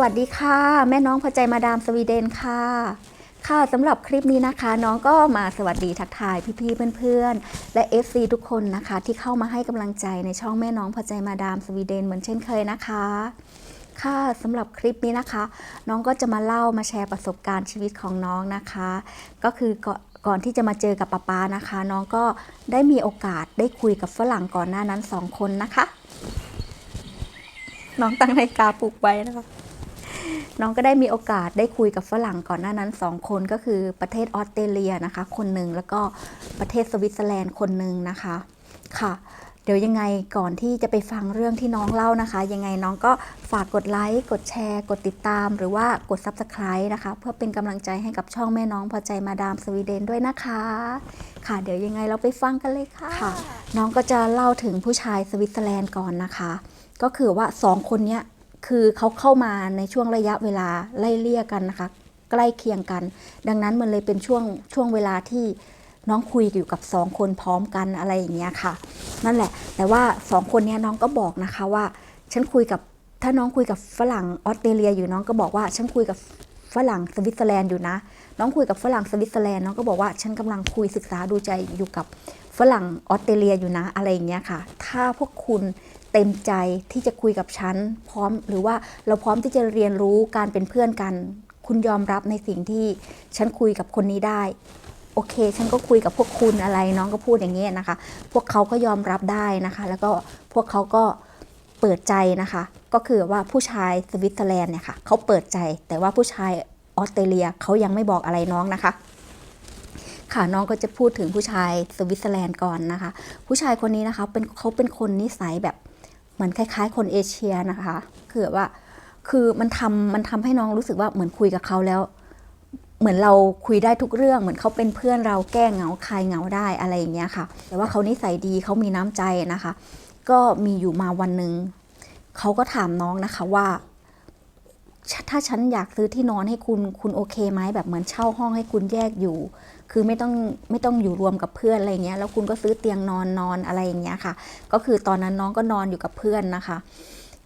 วัสดีค่ะ แม่น้องพอใจมาดามสวีเดนค่ะ ค่ะสำหรับคลิปนี้นะคะ น้องก็มาสวัสดีทักทายพี่ๆเพื่อนๆ และ FC ทุกคนนะคะ ที่เข้ามาให้กำลังใจในช่องแม่น้องพอใจมาดามสวีเดนเหมือนเช่นเคยนะคะค่ะสำหรับคลิปนี้นะคะ น้องก็จะมาเล่ามาแชร์ประสบการณ์ชีวิตของน้องนะคะ ก็คือก่อนก่อนที่จะมาเจอกับป๊าป๊านะคะ น้องก็ได้มีโอกาสได้คุยกับฝรั่งก่อนหน้านั้นสองคนนะคะ น้องตั้งนาฬิกาปลุกไว้นะคะ น้องก็ได้มีโอกาสได้คุยกับฝรั่งก่อนหน้านั้นสองคนก็คือประเทศออสเตรเลียนะคะ คนหนึ่งแล้วก็ประเทศสวิตเซอร์แลนด์คนหนึ่งนะคะค่ะ เดี๋ยวยังไงก่อนที่จะไปฟังเรื่องที่น้องเล่านะคะ ยังไงน้องก็ฝากกดไลค์กดแชร์ กดติดตาม หรือว่ากด Subscribe นะคะ เพื่อเป็นกำลังใจให้กับช่องแม่น้องพอใจมาดามสวีเดนด้วยนะคะ ค่ะ เดี๋ยวยังไงเราไปฟังกันเลยค่ะค่ะน้องก็จะเล่าถึงผู้ชายสวิตเซอร์แลนด์ก่อนนะคะ ก็คือว่าสองคนเนี้ย คือเขาเข้ามาในช่วงระยะเวลาไล่เลี่ยกันนะคะ ใกล้เคียงกัน ดังนั้นมันเลยเป็นช่วงช่วงเวลาที่น้องคุยอยู่กับสองคนพร้อมกันอะไรอย่างเงี้ยค่ะ นั่นแหละ แต่ว่าสองคนนี้น้องก็บอกนะคะว่า ฉันคุยกับถ้าน้องคุยกับฝรั่งออสเตรเลียอยู่น้องก็บอกว่าฉันคุยกับฝรั่งสวิตเซอร์แลนด์อยู่นะ น้องคุยกับฝรั่งสวิตเซอร์แลนด์น้องก็บอกว่าฉันกำลังคุยศึกษาดูใจอยู่กับฝรั่งออสเตรเลียอยู่นะอะไรอย่างเงี้ยค่ะ ถ้าพวกคุณ เต็มใจที่จะคุยกับฉันพร้อมหรือว่าเราพร้อมที่จะเรียนรู้การเป็นเพื่อนกัน คุณยอมรับในสิ่งที่ฉันคุยกับคนนี้ได้ โอเค ฉันก็คุยกับพวกคุณอะไรน้องก็พูดอย่างนี้นะคะ พวกเขาก็ยอมรับได้นะคะ แล้วก็พวกเขาก็เปิดใจนะคะ ก็คือว่าผู้ชายสวิตเซอร์แลนด์เนี่ยค่ะเขาเปิดใจแต่ว่าผู้ชายออสเตรเลียเขายังไม่บอกอะไรน้องนะคะค่ะน้องก็จะพูดถึงผู้ชายสวิตเซอร์แลนด์ก่อนนะคะ ผู้ชายคนนี้นะคะเป็นเขาเป็นคนนิสัยแบบ เหมือนคล้ายๆ คนเอเชียนะคะคือแบบว่าคือมันทำมันทำให้น้องรู้สึกว่าเหมือนคุยกับเขาแล้ว เหมือนเราคุยได้ทุกเรื่อง เหมือนเขาเป็นเพื่อนเราแก้เหงาคลายเหงาได้อะไรอย่างเงี้ยค่ะ แต่ว่าเขานิสัยดีเขามีน้ำใจนะคะ ก็มีอยู่มาวันหนึ่งเขาก็ถามน้องนะคะว่า ถ้าฉันอยากซื้อที่นอนให้คุณคุณโอเคไหมแบบเหมือนเช่าห้องให้คุณแยกอยู่ คือไม่ต้องไม่ต้องอยู่รวมกับเพื่อนอะไรเงี้ยแล้วคุณก็ซื้อเตียงนอนนอนอะไรอย่างเงี้ยค่ะ ก็คือตอนนั้นน้องก็นอนอยู่กับเพื่อนนะคะ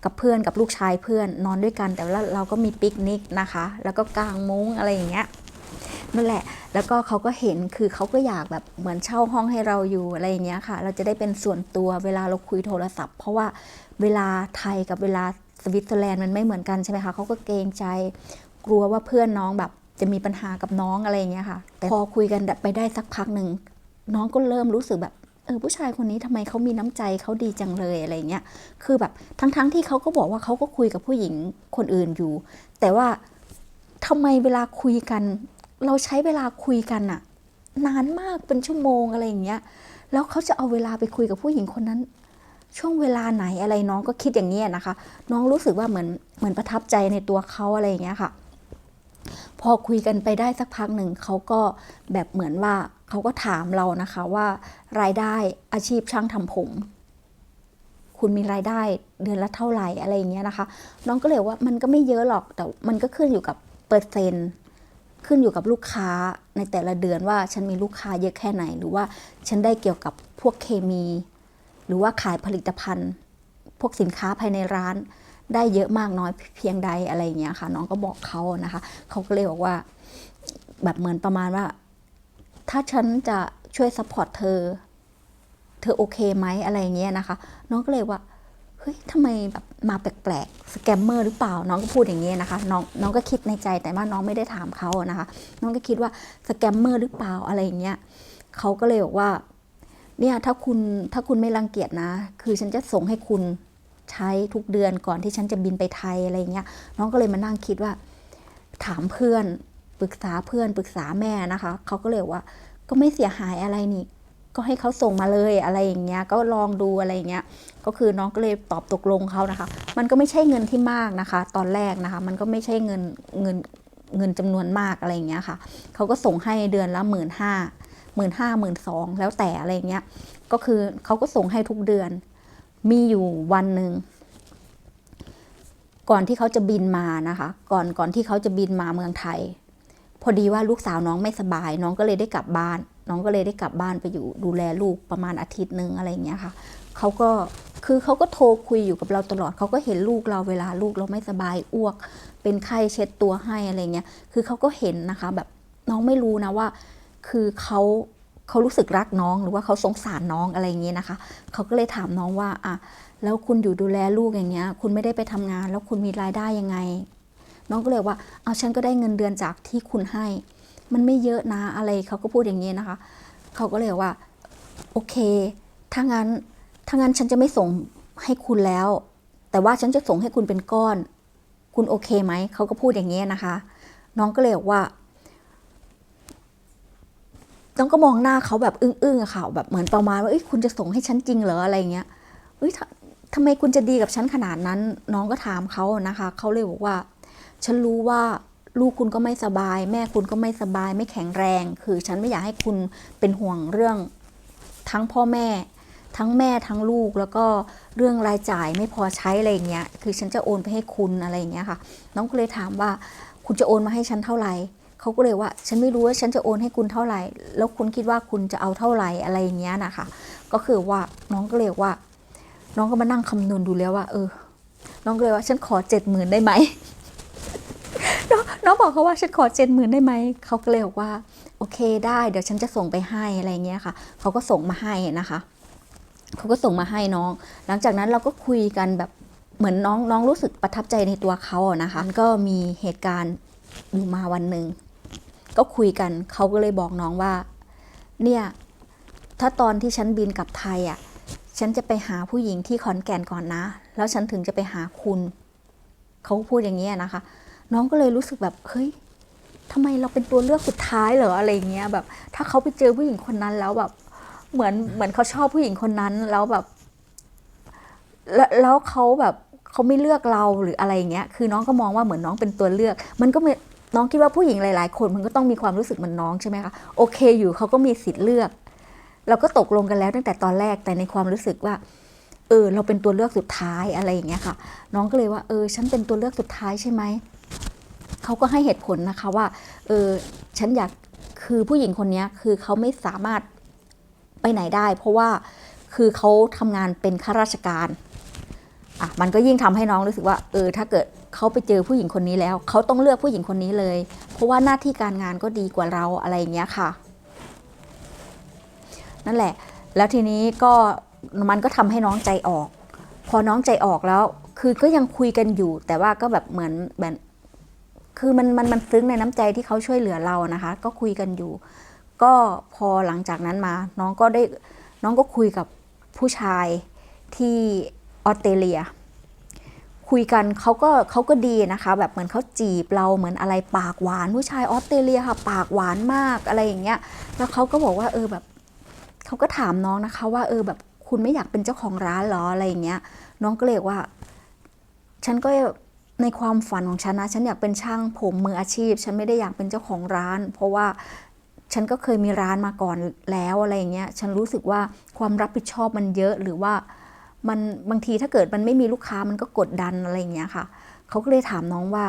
กับเพื่อนกับลูกชายเพื่อนนอนด้วยกัน แต่ว่าเราก็มีปิกนิกนะคะ แล้วก็กางมุ้งอะไรอย่างเงี้ยนั่นแหละ แล้วก็เขาก็เห็น คือเขาก็อยากแบบเหมือนเช่าห้องให้เราอยู่อะไรอย่างเงี้ยค่ะ เราจะได้เป็นส่วนตัวเวลาเราคุยโทรศัพท์ เพราะว่าเวลาไทยกับเวลา สวิตเซอร์แลนด์มันไม่เหมือนกันใช่ไหมคะเขาก็เกรงใจกลัวว่าเพื่อนน้องแบบจะมีปัญหากับน้องอะไรอย่างเงี้ยค่ะ แต่พอคุยกันไปได้สักพักหนึ่งน้องก็เริ่มรู้สึกแบบเออผู้ชายคนนี้ทำไมเขามีน้ำใจเขาดีจังเลยอะไรเงี้ย คือแบบทั้งๆทที่เขาก็บอกว่าเขาก็คุยกับผู้หญิงคนอื่นอยู่ แต่ว่าทำไมเวลาคุยกัน เราใช้เวลาคุยกันอะนานมากเป็นชั่วโมงอะไรอย่างเงี้ย แล้วเขาจะเอาเวลาไปคุยกับผู้หญิงคนนั้น ช่วงเวลาไหนอะไรน้องก็คิดอย่างนี้นะคะ น้องรู้สึกว่าเหมือนเหมือนประทับใจในตัวเขาอะไรอย่างเงี้ยค่ะ พอคุยกันไปได้สักพักหนึ่งเขาก็แบบเหมือนว่าเขาก็ถามเรานะคะว่ารายได้อาชีพช่างทำผม คุณมีรายได้เดือนละเท่าไหร่อะไรอย่างเงี้ยนะคะ น้องก็เลยว่ามันก็ไม่เยอะหรอกแต่มันก็ขึ้นอยู่กับเปอร์เซ็นต์ขึ้นอยู่กับลูกค้าในแต่ละเดือนว่าฉันมีลูกค้าเยอะแค่ไหน หรือว่าฉันได้เกี่ยวกับพวกเคมี รือว่าขายผลิตภัณฑ์ พวกสินค้าภายในร้านได้เยอะมากน้อยเพียงใดอะไรอย่างเงี้ยค่ะ น้องก็บอกเขานะคะ เขาก็เลยบอกว่าแบบเหมือนประมาณว่า ถ้าฉันจะช่วยซัพพอร์ตเธอ เธอโอเคไหมอะไรเงี้ยนะคะ น้องก็เลยว่าเฮ้ยทำไมแบบมาแปลกๆสแกมเมอร์หรือเปล่า น้องก็พูดอย่างเงี้ยนะคะ น้องน้องก็คิดในใจแต่ว่าน้องไม่ได้ถามเขานะคะ น้องก็คิดว่าสแกมเมอร์หรือเปล่าอะไรอย่างเงี้ยเขาก็เลยบอกว่า เนี่ยถ้าคุณถ้าคุณไม่รังเกียจนะ คือฉันจะส่งให้คุณใช้ทุกเดือนก่อนที่ฉันจะบินไปไทยอะไรเงี้ยน้องก็เลยมานั่งคิดว่า ถามเพื่อนปรึกษาเพื่อนปรึกษาแม่นะคะเขาก็เลยว่าก็ไม่เสียหายอะไรนี่ ก็ให้เขาส่งมาเลยอะไรอย่างเงี้ยก็ลองดูอะไรอย่างเงี้ยก็คือน้องก็เลยตอบตกลงเขานะคะ มันก็ไม่ใช่เงินที่มากนะคะ ตอนแรกนะคะ มันก็ไม่ใช่เงินเงินเงินจำนวนมากอะไรอย่างเงี้ยค่ะเขาก็ส่งให้เดือนละหมื่นห้า หมื่นห้าหมื่นสองแล้วแต่อะไรเงี้ย ก็คือเขาก็ส่งให้ทุกเดือน มีอยู่วันหนึ่ง ก่อนที่เขาจะบินมานะคะ ก่อนก่อนที่เขาจะบินมาเมืองไทย พอดีว่าลูกสาวน้องไม่สบาย น้องก็เลยได้กลับบ้าน น้องก็เลยได้กลับบ้านไปอยู่ดูแลลูกประมาณอาทิตย์หนึ่งอะไรเงี้ยค่ะเขาก็คือเขาก็โทรคุยอยู่กับเราตลอด เขาก็เห็นลูกเราเวลาลูกเราไม่สบายอ้วก เป็นไข้เช็ดตัวให้อะไรเงี้ย คือเขาก็เห็นนะคะ แบบน้องไม่รู้นะว่า คือเขาเขารู้สึกรักน้องหรือว่าเขาสงสารน้องอะไรอย่างเงี้ยนะคะ เขาก็เลยถามน้องว่าอะแล้วคุณอยู่ดูแลลูกอย่างเงี้ย คุณไม่ได้ไปทำงาน แล้วคุณมีรายได้ยังไง น้องก็เลยว่าเอาฉันก็ได้เงินเดือนจากที่คุณให้ มันไม่เยอะนะอะไรเขาก็พูดอย่างนี้ยนะคะ เขาก็เลยว่าโอเค ถ้างั้นถ้างั้นฉันจะไม่ส่งให้คุณแล้ว แต่ว่าฉันจะส่งให้คุณเป็นก้อน คุณโอเคไหม เขาก็พูดอย่างนี้นะคะ น้องก็เลยบอกว่า น้องก็มองหน้าเขาแบบอึ้งๆอะค่ะแบบเหมือนประมาณว่าเอ้ยคุณจะส่งให้ฉันจริงเหรออะไรเงี้ยเฮ้ยทำไมคุณจะดีกับฉันขนาดนั้น น้องก็ถามเขานะคะเขาเลยบอกว่า ฉันรู้ว่าลูกคุณก็ไม่สบาย แม่คุณก็ไม่สบาย ไม่แข็งแรง คือฉันไม่อยากให้คุณเป็นห่วงเรื่องทั้งพ่อแม่ ทั้งแม่ทั้งลูกแล้วก็เรื่องรายจ่ายไม่พอใช้อะไรเงี้ยคือฉันจะโอนไปให้คุณอะไรเงี้ยค่ะ น้องก็เลยถามว่าคุณจะโอนมาให้ฉันเท่าไหร่ เขาก็เลยว่า ฉันไม่รู้ว่าฉันจะโอนให้คุณเท่าไหร่ แล้วคุณคิดว่าคุณจะเอาเท่าไหร่อะไรอย่างเงี้ยนะคะ ก็คือว่าน้องก็เลยว่า น้องก็มานั่งคำนวณดูแล้วว่า เออ น้องก็เลยว่าฉันขอเจ็ดหมื่นได้ไหมน้องน้องบอกเขาว่าฉันขอเจ็ดหมื่นได้ไหม เขาก็เลยบอกว่า โอเคได้ เดี๋ยวฉันจะส่งไปให้อะไรเงี้ยค่ะ เขาก็ส่งมาให้นะคะ เขาก็ส่งมาให้น้อง หลังจากนั้นเราก็คุยกันแบบเหมือนน้องน้องรู้สึกประทับใจในตัวเขาอะนะคะ ก็มีเหตุการณ์อยู่มาวันหนึ่ง ก็คุยกันเขาก็เลยบอกน้องว่า เนี่ยถ้าตอนที่ฉันบินกลับไทยอะฉันจะไปหาผู้หญิงที่ขอนแก่นก่อนนะ แล้วฉันถึงจะไปหาคุณ เขาพูดอย่างนี้นะคะ น้องก็เลยรู้สึกแบบเฮ้ยทำไมเราเป็นตัวเลือกสุดท้ายเหรออะไรเงี้ยแบบ ถ้าเขาไปเจอผู้หญิงคนนั้นแล้วแบบ เหมือนเหมือนเขาชอบผู้หญิงคนนั้นแล้วแบบ แล้วแล้วเขาแบบเขาไม่เลือกเราหรืออะไรเงี้ย คือน้องก็มองว่าเหมือนน้องเป็นตัวเลือก มันก็ไน้องคิดว่าผู้หญิงหลาย ๆ คนมันก็ต้องมีความรู้สึกเหมือนน้องใช่ไหมคะโอเคอยู่เขาก็มีสิทธิ์เลือก เราก็ตกลงกันแล้วตั้งแต่ตอนแรกแต่ในความรู้สึกว่าเออเราเป็นตัวเลือกสุดท้ายอะไรอย่างเงี้ยค่ะ น้องก็เลยว่าเออฉันเป็นตัวเลือกสุดท้ายใช่ไหมเขาก็ให้เหตุผลนะคะว่าเออฉันอยากคือผู้หญิงคนนี้คือเขาไม่สามารถไปไหนได้ เพราะว่าคือเขาทำงานเป็นข้าราชการอะมันก็ยิ่งทำให้น้องรู้สึกว่าเออถ้าเกิด เขาไปเจอผู้หญิงคนนี้แล้ว เขาต้องเลือกผู้หญิงคนนี้เลย เพราะว่าหน้าที่การงานก็ดีกว่าเราอะไรอย่างเงี้ยค่ะ นั่นแหละ แล้วทีนี้ก็มันก็ทำให้น้องใจออก พอน้องใจออกแล้ว คือก็ยังคุยกันอยู่ แต่ว่าก็แบบเหมือนแบบคือมันมันมันซึ้งในน้ำใจที่เขาช่วยเหลือเรานะคะ ก็คุยกันอยู่ ก็พอหลังจากนั้นมา น้องก็ได้น้องก็คุยกับผู้ชายที่ออสเตรเลีย คุยกันเขาก็เขาก็ดีนะคะ แบบเหมือนเขาจีบเราเหมือนอะไรปากหวานผู้ชายออสเตรเลียค่ะ ปากหวานมากอะไรอย่างเงี้ย แล้วเขาก็บอกว่าเออแบบเขาก็ถามน้องนะคะว่าเออแบบคุณไม่อยากเป็นเจ้าของร้านเหรออะไรอย่างเงี้ย น้องก็เลยว่า ฉันก็ในความฝันของฉันนะ ฉันอยากเป็นช่างผมมืออาชีพ ฉันไม่ได้อยากเป็นเจ้าของร้าน เพราะว่าฉันก็เคยมีร้านมาก่อนแล้วอะไรอย่างเงี้ย ฉันรู้สึกว่าความรับผิดชอบมันเยอะหรือว่า มันบางทีถ้าเกิดมันไม่มีลูกค้ามันก็กดดันอะไรอย่างเงี้ยค่ะ เขาก็เลยถามน้องว่า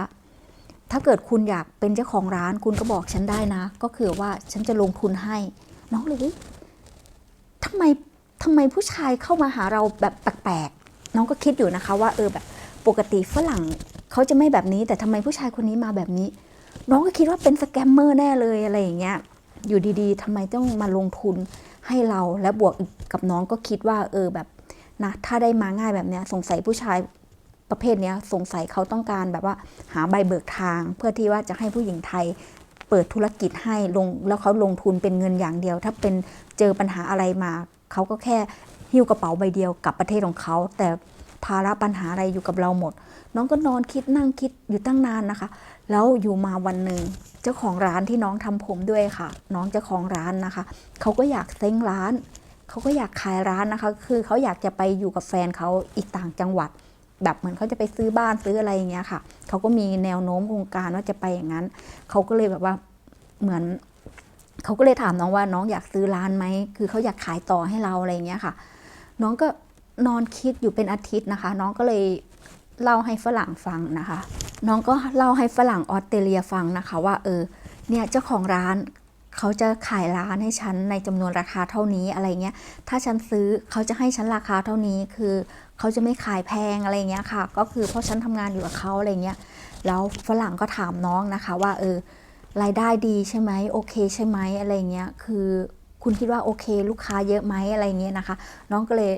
ถ้าเกิดคุณอยากเป็นเจ้าของร้านคุณก็บอกฉันได้นะ ก็คือว่าฉันจะลงทุนให้ น้องเลยทำไมทำไมผู้ชายเข้ามาหาเราแบบแปลกๆน้องก็คิดอยู่นะคะว่าเออแบบปกติฝรั่งเขาจะไม่แบบนี้ แต่ทำไมผู้ชายคนนี้มาแบบนี้ น้องก็คิดว่าเป็นสแกมเมอร์แน่เลยอะไรอย่างเงี้ยอยู่ดีๆทำไมต้องมาลงทุนให้เราและบวกกับน้องก็คิดว่าเออแบบ นะถ้าได้มาง่ายแบบเนี้ยสงสัยผู้ชายประเภทนี้สงสัยเขาต้องการแบบว่าหาใบเบิกทาง เพื่อที่ว่าจะให้ผู้หญิงไทยเปิดธุรกิจให้ลงแล้วเขาลงทุนเป็นเงินอย่างเดียว ถ้าเป็นเจอปัญหาอะไรมา เขาก็แค่หิ้วกระเป๋าใบเดียวกับประเทศของเขา แต่ภาระปัญหาอะไรอยู่กับเราหมด น้องก็นอนคิดนั่งคิดอยู่ตั้งนานนะคะ แล้วอยู่มาวันหนึ่งเจ้าของร้านที่น้องทำผมด้วยค่ะ น้องเจ้าของร้านนะคะ เขาก็อยากเซ้งร้าน เขาก็อยากขายร้านนะคะ คือเขาอยากจะไปอยู่กับแฟนเขาอีกต่างจังหวัด แบบเหมือนเขาจะไปซื้อบ้านซื้ออะไรอย่างเงี้ยค่ะ เขาก็มีแนวโน้มโครงการว่าจะไปอย่างนั้น เขาก็เลยแบบว่าเหมือนเขาก็เลยถามน้องว่าน้องอยากซื้อร้านไหม คือเขาอยากขายต่อให้เราอะไรอย่างเงี้ยค่ะ น้องก็นอนคิดอยู่เป็นอาทิตย์นะคะ น้องก็เลยเล่าให้ฝรั่งฟังนะคะ น้องก็เล่าให้ฝรั่งออสเตรเลียฟังนะคะ ว่าเออเนี่ยเจ้าของร้าน เขาจะขายร้านให้ฉันในจำนวนราคาเท่านี้อะไรเงี้ย ถ้าฉันซื้อเขาจะให้ฉันราคาเท่านี้ คือเขาจะไม่ขายแพงอะไรเงี้ยค่ะ ก็คือเพราะฉันทำงานอยู่กับเขาอะไรเงี้ย แล้วฝรั่งก็ถามน้องนะคะว่าเออรายได้ดีใช่ไหมโอเคใช่ไหมอะไรเงี้ย คือคุณคิดว่าโอเค ลูกค้าเยอะไหมอะไรเงี้ยนะคะ น้องก็เลย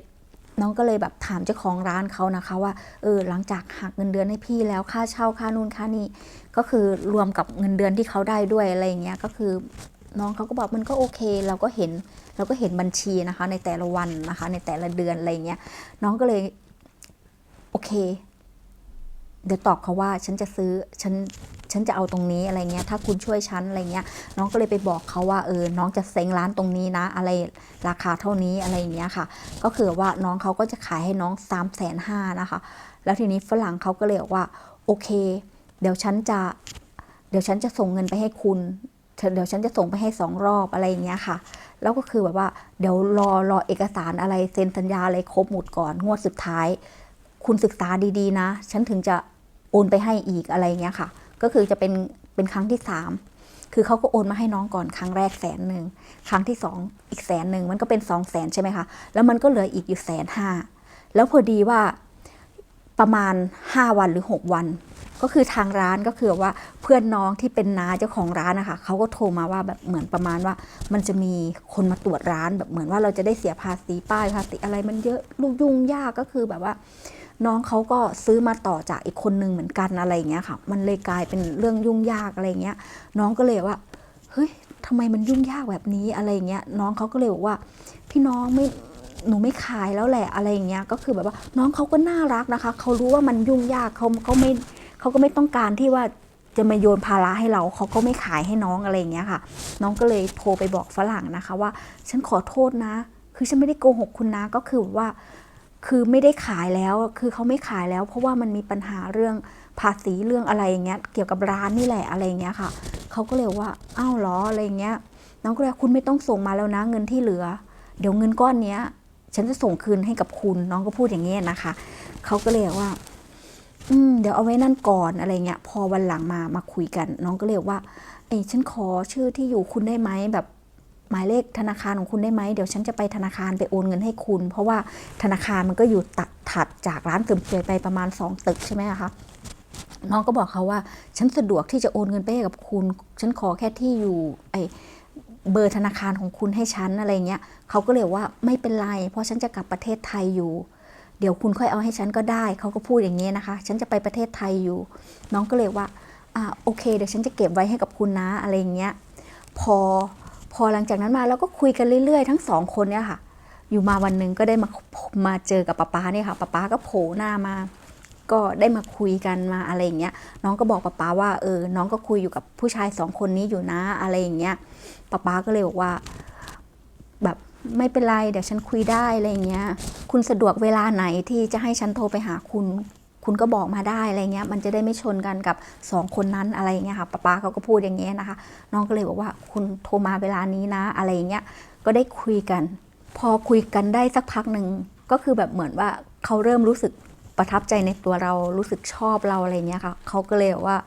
น้องก็เลยแบบถามเจ้าของร้านเขานะคะว่าเออหลังจากหักเงินเดือนให้พี่แล้วค่าเช่าค่านู่นค่านี่ก็คือรวมกับเงินเดือนที่เขาได้ด้วยอะไรเงี้ยก็คือ น้องเขาก็บอกมันก็โอเค เราก็เห็นเราก็เห็นบัญชีนะคะ ในแต่ละวันนะคะ ในแต่ละเดือนอะไรเงี้ยน้องก็เลยโอเค เดี๋ยวตอบเขาว่าฉันจะซื้อฉันฉันจะเอาตรงนี้อะไรเงี้ย ถ้าคุณช่วยฉันอะไรเงี้ย น้องก็เลยไปบอกเขาว่าเออ น้องจะเซ็งร้านตรงนี้นะ อะไรราคาเท่านี้อะไรเงี้ยค่ะ ก็คือว่าน้องเขาก็จะขายให้น้อง3ามแสนห้านะคะ แล้วทีนี้ฝรั่งเขาก็เลยบอกว่า โอเค เดี๋ยวฉันจะ เดี๋ยวฉันจะส่งเงินไปให้คุณ เดี๋ยวฉันจะส่งไปให้สองรอบอะไรอย่างเงี้ยค่ะ แล้วก็คือแบบว่า เดี๋ยวรอรอเอกสารอะไรเซ็นสัญญาอะไรครบหมดก่อนงวดสุดท้าย คุณศึกษาดีๆนะ ฉันถึงจะโอนไปให้อีกอะไรเงี้ยค่ะ ก็คือจะเป็นเป็นครั้งที่สามคือเขาก็โอนมาให้น้องก่อนครั้งแรกแสนหนึ่งครั้งที่สองอีกแสนหนึ่งมันก็เป็นสองแสนใช่ไหมคะแล้วมันก็เหลืออีกอยู่แสนห้าแล้วพอดีว่า ประมาณ 5 วันหรือ 6 วัน ก็คือทางร้านก็คือว่าเพื่อนน้องที่เป็นน้าเจ้าของร้านนะคะเขาก็โทรมาว่าแบบเหมือนประมาณว่า มันจะมีคนมาตรวจร้านแบบเหมือนว่าเราจะได้เสียภาษีป้ายภาษีอะไรมันเยอะลูกยุ่งยากก็คือแบบว่า น้องเขาก็ซื้อมาต่อจากอีกคนนึงเหมือนกันอะไรอย่างเงี้ยค่ะ มันเลยกลายเป็นเรื่องยุ่งยากอะไรเงี้ย น้องก็เลยว่าเฮ้ยทำไมมันยุ่งยากแบบนี้อะไรเงี้ยน้องเขาก็เลยบอกว่า พี่น้องไม่ หนูไม่ขายแล้วแหละอะไรอย่างเงี้ยก็คือแบบว่าน้องเขาก็น่ารักนะคะเขารู้ว่ามันยุ่งยากเขาเขาไม่เขาก็ไม่ต้องการที่ว่าจะมาโยนภาระให้เราเขาก็ไม่ขายให้น้องอะไรอย่างเงี้ยค่ะ น้องก็เลยโทรไปบอกฝรั่งนะคะว่า ฉันขอโทษนะ คือฉันไม่ได้โกหกคุณนะก็คือว่า คือไม่ได้ขายแล้วคือเขาไม่ขายแล้ว เพราะว่ามันมีปัญหาเรื่องภาษีเรื่องอะไรอย่างเงี้ยเกี่ยวกับร้านนี่แหละอะไรอย่างเงี้ยค่ะเขาก็เลยว่าอ้าวเหรออะไรอย่างเงี้ยน้องก็เลยคุณไม่ต้องส่งมาแล้วนะเงินที่เหลือ เดี๋ยวเงินก้อนเนี้ย ฉันจะส่งคืนให้กับคุณน้องก็พูดอย่างเงี้ยนะคะเขาก็เลยว่า อืมเดี๋ยวเอาไว้นั่นก่อนอะไรเงี้ย พอวันหลังมามาคุยกัน น้องก็เลยว่าเอ้ยฉันขอชื่อที่อยู่คุณได้ไหมแบบหมายเลขธนาคารของคุณได้ไหมเดี๋ยวฉันจะไปธนาคารไปโอนเงินให้คุณ เพราะว่าธนาคารมันก็อยู่ตัดถัดจากร้านเสริมสวยไปประมาณ 2 ตึกใช่ไหมคะน้องก็บอกเขาว่า ฉันสะดวกที่จะโอนเงินไปให้กับคุณ ฉันขอแค่ที่อยู่ไอ เบอร์ธนาคารของคุณให้ฉันอะไรเงี้ยเขาก็เลยว่าไม่เป็นไร เพราะฉันจะกลับประเทศไทยอยู่ เดี๋ยวคุณค่อยเอาให้ฉันก็ได้ เขาก็พูดอย่างนี้นะคะ ฉันจะไปประเทศไทยอยู่ น้องก็เลยว่าอ่าโอเค เดี๋ยวฉันจะเก็บไว้ให้กับคุณนะอะไรเงี้ยพอพอหลังจากนั้นมาเราก็คุยกันเรื่อยๆ ทั้งสองคนเนี่ยค่ะ อยู่มาวันหนึ่งก็ได้มามาเจอกับป๊าป๊าเนี่ยค่ะป๊าป๊าก็โผล่หน้ามา ก็ได้มาคุยกันมาอะไรอย่างเงี้ยน้องก็บอกป๊าป๊าว่าเออน้องก็คุยอยู่กับผู้ชายสองคนนี้อยู่นะอะไรอย่างเงี้ยป๊าป๊าก็เลยบอกว่าแบบไม่เป็นไรเดี๋ยวฉันคุยได้อะไรอย่างเงี้ย คุณสะดวกเวลาไหนที่จะให้ฉันโทรไปหาคุณคุณก็บอกมาได้อะไรเงี้ย มันจะได้ไม่ชนกันกับสองคนนั้นอะไรเงี้ยค่ะป๊าป๊าเขาก็พูดอย่างเงี้ยนะคะ น้องก็เลยบอกว่าคุณโทรมาเวลานี้นะอะไรเงี้ย ก็ได้คุยกัน พอคุยกันได้สักพักหนึ่งก็คือแบบเหมือนว่าเขาเริ่มรู้สึก ประทับใจในตัวเรารู้สึกชอบเราอะไรเงี้ยค่ะเขาก็เลยกว่า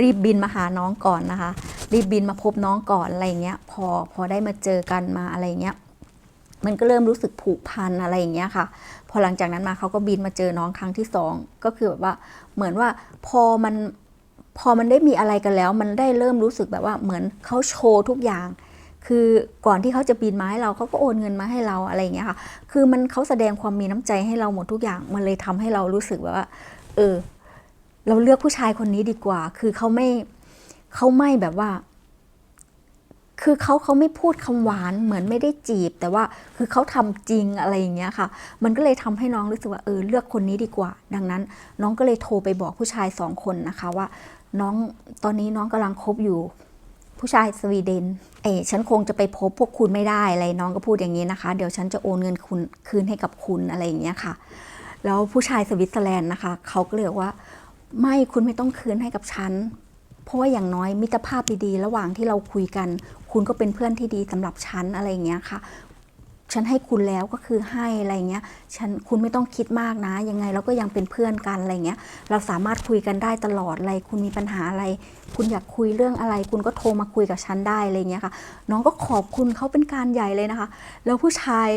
รีบบินมาหาน้องก่อนนะคะ รีบบินมาพบน้องก่อนอะไรเงี้ย พอพอได้มาเจอกันมาอะไรเงี้ยมันก็เริ่มรู้สึกผูกพันอะไรอย่างเงี้ยค่ะ พอหลังจากนั้นมาเขาก็บินมาเจอน้องครั้งที่สองก็คือแบบว่าเหมือนว่าพอมันพอมันได้มีอะไรกันแล้ว มันได้เริ่มรู้สึกแบบว่าเหมือนเขาโชว์ทุกอย่าง คือก่อนที่เขาจะบินมาให้เราเขาก็โอนเงินมาให้เราอะไรอย่างเงี้ยค่ะคือมันเขาแสดงความมีน้ำใจให้เราหมดทุกอย่างมันเลยทำให้เรารู้สึกแบบว่า เออ เราเลือกผู้ชายคนนี้ดีกว่า คือเขาไม่เขาไม่แบบว่า คือเขาเขาไม่พูดคำหวานเหมือนไม่ได้จีบ แต่ว่าคือเขาทำจริงอะไรอย่างเงี้ยค่ะ มันก็เลยทำให้น้องรู้สึกว่าเออเลือกคนนี้ดีกว่า ดังนั้น น้องก็เลยโทรไปบอกผู้ชายสองคนนะคะว่า น้องตอนนี้น้องกำลังคบอยู่ ผู้ชายสวีเดน เอ๋ฉันคงจะไปพบพวกคุณไม่ได้อะไรน้องก็พูดอย่างนี้นะคะ เดี๋ยวฉันจะโอนเงินคุณคืนให้กับคุณอะไรอย่างเงี้ยค่ะ แล้วผู้ชายสวิตเซอร์แลนด์นะคะเขาก็เลยบอกว่า ไม่คุณไม่ต้องคืนให้กับฉัน เพราะว่าอย่างน้อยมิตรภาพดีๆ ระหว่างที่เราคุยกัน คุณก็เป็นเพื่อนที่ดีสำหรับฉันอะไรอย่างเงี้ยค่ะ ฉันให้คุณแล้วก็คือให้อะไรเงี้ย ฉันคุณไม่ต้องคิดมากนะ ยังไงเราก็ยังเป็นเพื่อนกันอะไรเงี้ย เราสามารถคุยกันได้ตลอดอะไร คุณมีปัญหาอะไร คุณอยากคุยเรื่องอะไร คุณก็โทรมาคุยกับฉันได้อะไรเงี้ยค่ะ น้องก็ขอบคุณเขาเป็นการใหญ่เลยนะคะ แล้วผู้ชาย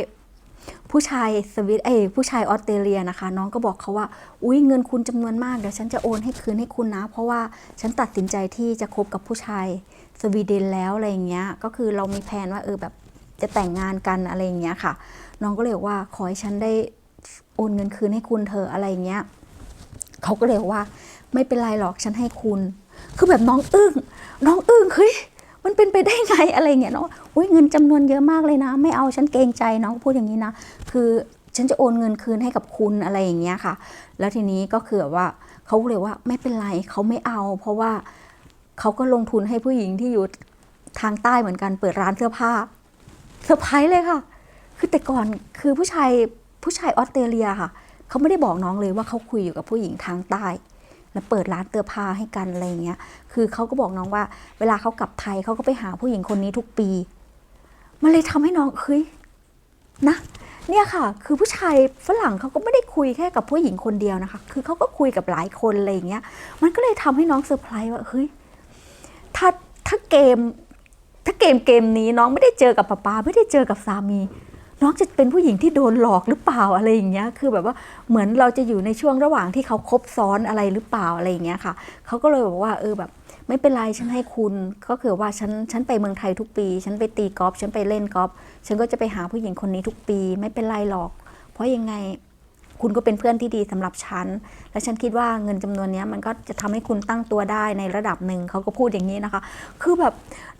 ผู้ชายสวิตเอยผู้ชายออสเตรเลียนะคะ น้องก็บอกเขาว่า อุ้ยเงินคุณจำนวนมากเดี๋ยวฉันจะโอนให้คืนให้คุณนะ เพราะว่าฉันตัดสินใจที่จะคบกับผู้ชายสวีเดนแล้วอะไรเงี้ย ก็คือเรามีแผนว่าเออแบบ จะแต่งงานกันอะไรอย่างเงี้ยค่ะ น้องก็เลยกว่าขอให้ฉันได้โอนเงินคืนให้คุณเธออะไรอย่างเงี้ยเขาก็เลยกว่าไม่เป็นไรหรอกฉันให้คุณ คือแบบน้องอึ้งน้องอึ้งเฮ้ยมันเป็นไปได้ไงอะไรเงี้ยเนาะอุ้ยเงินจำนวนเยอะมากเลยนะ ไม่เอาฉันเกรงใจน้องพูดอย่างนี้นะ คือฉันจะโอนเงินคืนให้กับคุณอะไรอย่างเงี้ยค่ะ แล้วทีนี้ก็คือแบบว่าเขาเลยว่าไม่เป็นไรเขาไม่เอา เพราะว่าเขาก็ลงทุนให้ผู้หญิงที่อยู่ทางใต้เหมือนกันเปิดร้านเสื้อผ้า เซอร์ไพรส์เลยค่ะ คือแต่ก่อนคือผู้ชายผู้ชายออสเตรเลียค่ะ เขาไม่ได้บอกน้องเลยว่าเขาคุยอยู่กับผู้หญิงทางใต้ แล้วเปิดร้านเสื้อผ้าให้กันอะไรอย่างเงี้ย คือเขาก็บอกน้องว่า เวลาเขากลับไทยเขาก็ไปหาผู้หญิงคนนี้ทุกปี มันเลยทำให้น้องเฮ้ยนะเนี่ยค่ะ คือผู้ชายฝรั่งเขาก็ไม่ได้คุยแค่กับผู้หญิงคนเดียวนะคะ คือเขาก็คุยกับหลายคนอะไรอย่างเงี้ย มันก็เลยทำให้น้องเซอร์ไพรส์ว่า เฮ้ย ถ้าถ้าเกม ถ้าเกมเกมนี้น้องไม่ได้เจอกับป๊าป๊าไม่ได้เจอกับสามีน้องจะเป็นผู้หญิงที่โดนหลอกหรือเปล่าอะไรอย่างเงี้ย คือแบบว่าเหมือนเราจะอยู่ในช่วงระหว่างที่เขาคบซ้อนอะไรหรือเปล่าอะไรอย่างเงี้ยค่ะ เขาก็เลยบอกว่าเออแบบ ไม่เป็นไรฉันให้คุณ ก็คือว่าฉันฉันไปเมืองไทยทุกปี ฉันไปตีกอล์ฟฉันไปเล่นกอล์ฟฉันก็จะไปหาผู้หญิงคนนี้ทุกปี ไม่เป็นไรหรอก เพราะยังไง คุณก็เป็นเพื่อนที่ดีสำหรับฉัน และฉันคิดว่าเงินจำนวนนี้มันก็จะทำให้คุณตั้งตัวได้ในระดับหนึ่งเขาก็พูดอย่างนี้นะคะ คือแบบ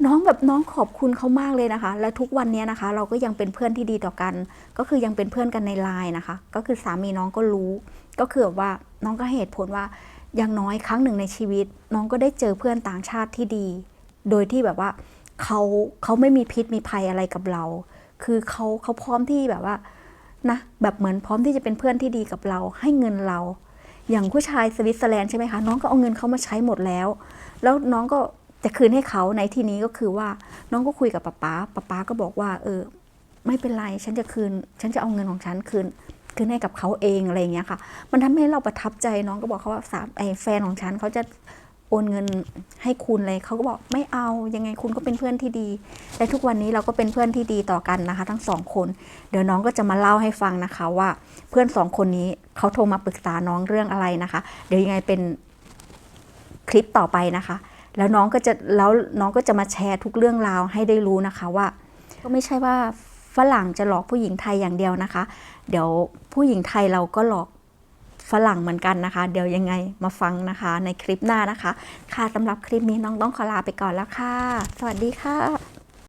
น้องแบบน้องขอบคุณเขามากเลยนะคะ และทุกวันนี้นะคะ เราก็ยังเป็นเพื่อนที่ดีต่อกัน ก็คือยังเป็นเพื่อนกันในไลน์นะคะ ก็คือสามีน้องก็รู้ ก็คือแบบว่าน้องก็เหตุผลว่าอย่างน้อยครั้งหนึ่งในชีวิต น้องก็ได้เจอเพื่อนต่างชาติที่ดี โดยที่แบบว่าเขาเขาไม่มีพิษมีภัยอะไรกับเรา คือเขาเขาพร้อมที่แบบว่า นะแบบเหมือนพร้อมที่จะเป็นเพื่อนที่ดีกับเราให้เงินเรา อย่างผู้ชายสวิตเซอร์แลนด์ใช่ไหมคะน้องก็เอาเงินเขามาใช้หมดแล้ว แล้วน้องก็จะคืนให้เขาในที่นี้ก็คือว่าน้องก็คุยกับป๊าป๊าป๊าป๊าก็บอกว่า เออ ไม่เป็นไรฉันจะคืน ฉันจะเอาเงินของฉันคืนคืนให้กับเขาเองอะไรอย่างเงี้ยค่ะ มันทำให้เราประทับใจน้องก็บอกเขาว่าสามไอ้แฟนของฉันเขาจะ โอนเงินให้คุณเลยเขาก็บอกไม่เอายังไงคุณก็เป็นเพื่อนที่ดี และทุกวันนี้เราก็เป็นเพื่อนที่ดีต่อกันนะคะ ทั้งสองคน เดี๋ยวน้องก็จะมาเล่าให้ฟังนะคะว่าเพื่อนสองคนนี้เขาโทรมาปรึกษาน้องเรื่องอะไรนะคะ เดี๋ยวยังไงเป็นคลิปต่อไปนะคะ แล้วน้องก็จะแล้วน้องก็จะมาแชร์ทุกเรื่องราวให้ได้รู้นะคะว่า ก็ไม่ใช่ว่าฝรั่งจะหลอกผู้หญิงไทยอย่างเดียวนะคะ เดี๋ยวผู้หญิงไทยเราก็หลอก ฝรั่งเหมือนกันนะคะ เดี๋ยวยังไงมาฟังนะคะในคลิปหน้านะคะ ค่ะสำหรับคลิปนี้น้องต้องขอลาไปก่อนแล้วค่ะ สวัสดีค่ะ